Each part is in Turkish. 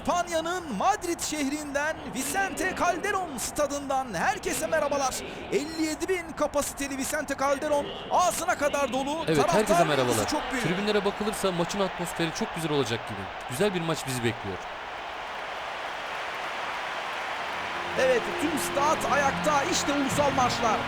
İspanya'nın Madrid şehrinden Vicente Calderón stadından herkese merhabalar. 57 bin kapasiteli Vicente Calderón ağzına kadar dolu. Evet Taraftar herkese merhabalar. Çok büyük. Tribünlere bakılırsa maçın atmosferi çok güzel olacak gibi. Güzel bir maç bizi bekliyor. Evet tüm stat ayakta işte ulusal marşlar.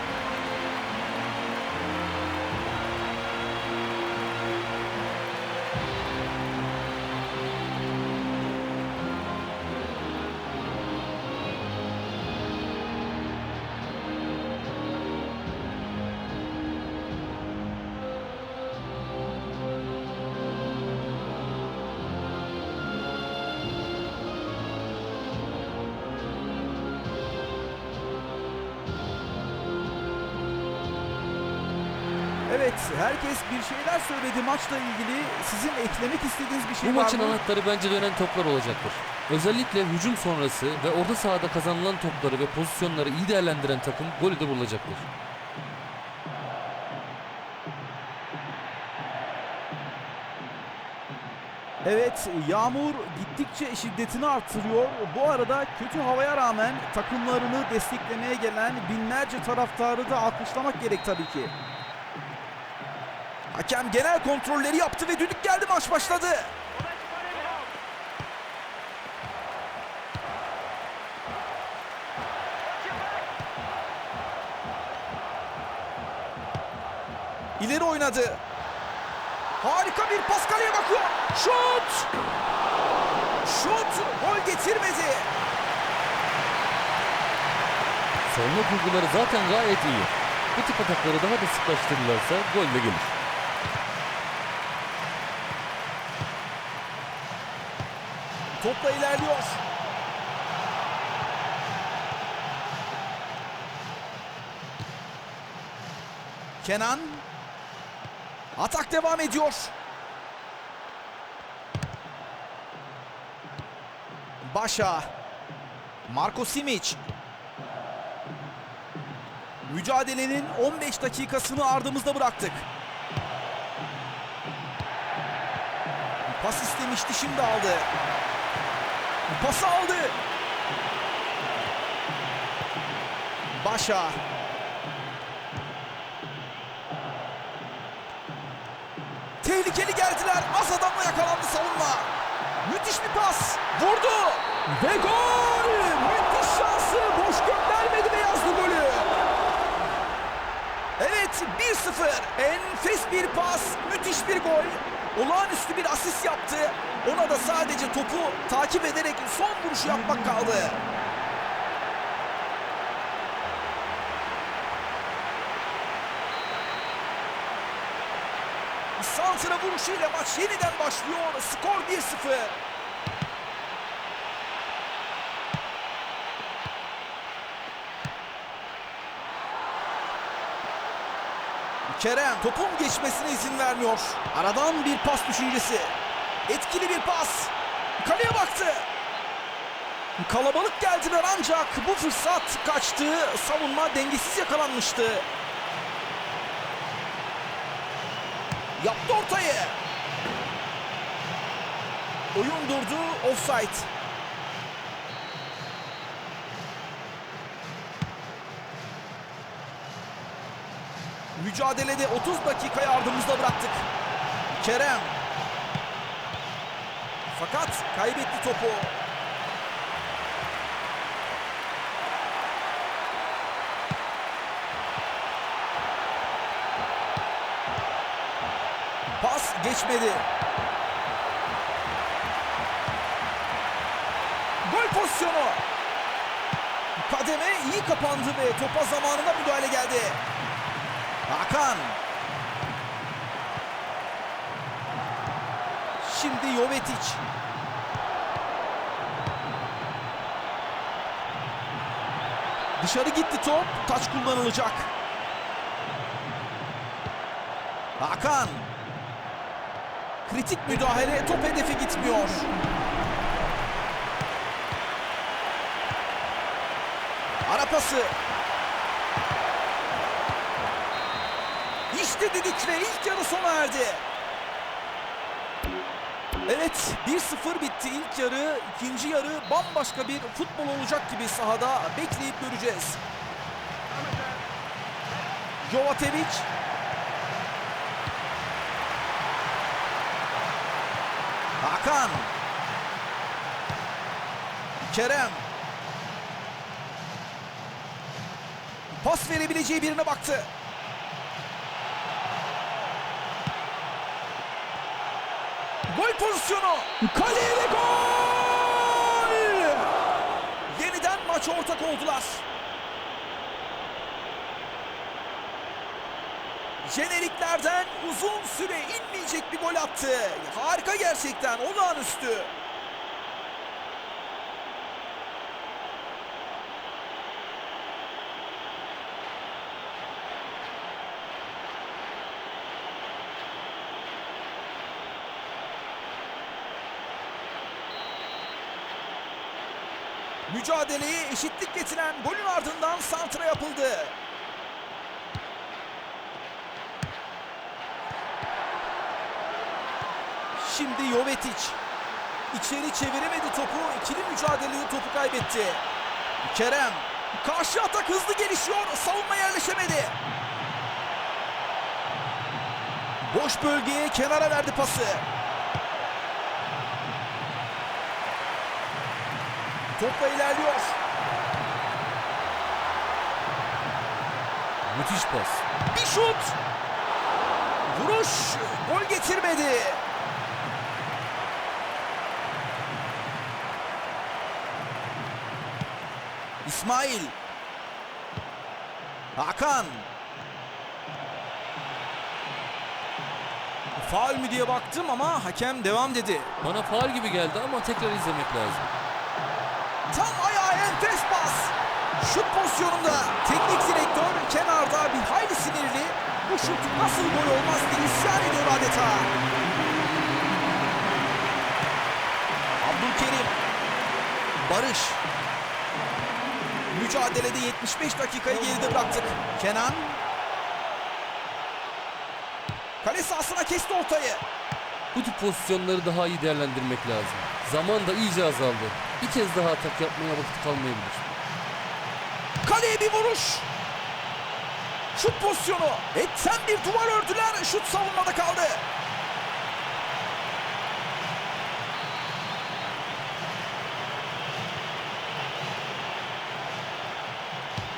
Evet herkes bir şeyler söyledi maçla ilgili. Sizin eklemek istediğiniz bir şey Bu var maçın mı? anahtarı bence dönen toplar olacaktır. Özellikle hücum sonrası ve orta sahada kazanılan topları ve pozisyonları iyi değerlendiren takım golü de bulacaktır. Evet yağmur gittikçe şiddetini artırıyor. Bu arada kötü havaya rağmen takımlarını desteklemeye gelen binlerce taraftarı da alkışlamak gerek tabii ki. Hakem genel kontrolleri yaptı ve düdük geldi maç başladı. İleri oynadı. Harika bir pas kaleye bakıyor. Şut! Şut! Gol getirmedi. Savunma kurguları zaten gayet iyi. Bu tip atakları daha da sıklaştırırlarsa gol de gelir. Topla ilerliyor. Kenan. Atak devam ediyor. Başa. Marko Simic. Mücadelenin 15 dakikasını ardımızda bıraktık. Pas istemişti şimdi aldı. Pası aldı. Başa. Tehlikeli geldiler. Az adamla yakalandı savunma. Müthiş bir pas. Vurdu. Ve gol. Müthiş şansı. Boş göndermedi ve yazdı golü. Evet 1-0. Enfes bir pas. Müthiş bir gol. Olağanüstü bir asist yaptı. Ona da sadece topu takip ederek son vuruşu yapmak kaldı. Santra vuruşuyla maç yeniden başlıyor. Skor 1-0. Kerem topun geçmesine izin vermiyor. Aradan bir pas düşüncesi. Etkili bir pas. Kaleye baktı. Kalabalık geldiler ancak bu fırsat kaçtı. Savunma dengesiz yakalanmıştı. Yaptı ortayı. Oyun durdu. Offside. Mücadelede 30 dakikayı ardımızda bıraktık. Kerem. Fakat kaybetti topu. Pas geçmedi. Gol pozisyonu. Kademe iyi kapandı ve topa zamanında müdahale geldi. Hakan. Şimdi Jovetic. Dışarı gitti top. Taç kullanılacak. Hakan. Kritik müdahale top hedefe gitmiyor. Ara pası. İşte düdük ve ilk yarı sona erdi. Evet 1-0 bitti ilk yarı. ikinci yarı bambaşka bir futbol olacak gibi sahada bekleyip göreceğiz. Jovatevic. Hakan. Kerem. Pas verebileceği birine baktı. Gol pozisyonu. Kaleye ve gol! Yeniden maça ortak oldular. Jeneriklerden uzun süre inmeyecek bir gol attı. Harika gerçekten, olağanüstü. Mücadeleye eşitlik getiren golün ardından santra yapıldı. Şimdi Jovetic. İçeri çeviremedi topu. İkili mücadelede topu kaybetti. Kerem. Karşı atak hızlı gelişiyor. Savunma yerleşemedi. Boş bölgeye kenara verdi pası. Topla ilerliyor. Müthiş pas. Bir şut. Vuruş. Gol getirmedi. İsmail. Hakan. Faul mü diye baktım ama hakem devam dedi. Bana faal gibi geldi ama tekrar izlemek lazım. Pozisyonunda teknik direktör kenarda bir hayli sinirli. Bu şut nasıl gol olmaz diye isyan ediyor adeta. Abdülkerim. Barış. Mücadelede 75 dakikayı geride bıraktık. Kenan. Kale sahasına kesti ortayı. Bu tip pozisyonları daha iyi değerlendirmek lazım. Zaman da iyice azaldı. Bir kez daha atak yapmaya vakit kalmayabilir. Kaleye bir vuruş. Şut pozisyonu. Etten bir duvar ördüler. Şut savunmada kaldı.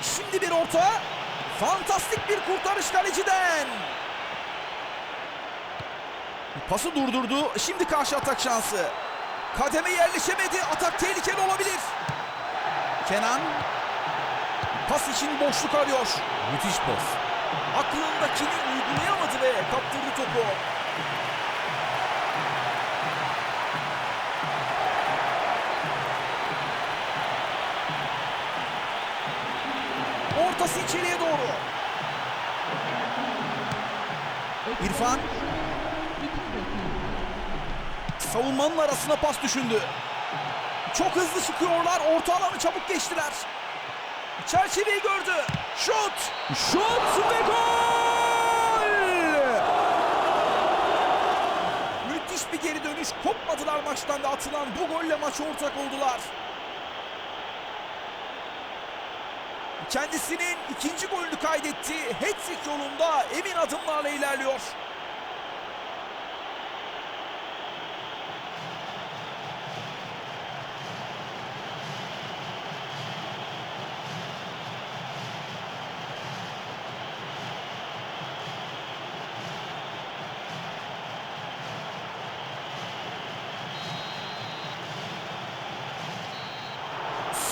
Şimdi bir orta. Fantastik bir kurtarış kaleciden. Pası durdurdu. Şimdi karşı atak şansı. Kademe yerleşemedi. Atak tehlikeli olabilir. Kenan Pas için boşluk arıyor. Müthiş pas. Aklındakini uygulayamadı ve kaptırdı topu. Ortası içeriye doğru. İrfan. Savunmanın arasına pas düşündü. Çok hızlı çıkıyorlar. Orta alanı çabuk geçtiler. Çerçeveyi gördü. Şut! Şut ve gol! Müthiş bir geri dönüş. Kopmadılar maçtan ve atılan bu golle maça ortak oldular. Kendisinin ikinci golünü kaydetti. Hat-trick yolunda emin adımlarla ilerliyor.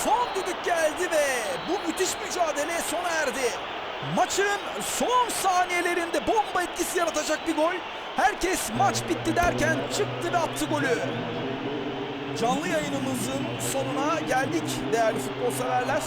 Son düdük geldi ve bu müthiş mücadele sona erdi. Maçın son saniyelerinde bomba etkisi yaratacak bir gol. Herkes maç bitti derken çıktı ve attı golü. Canlı yayınımızın sonuna geldik değerli futbol severler.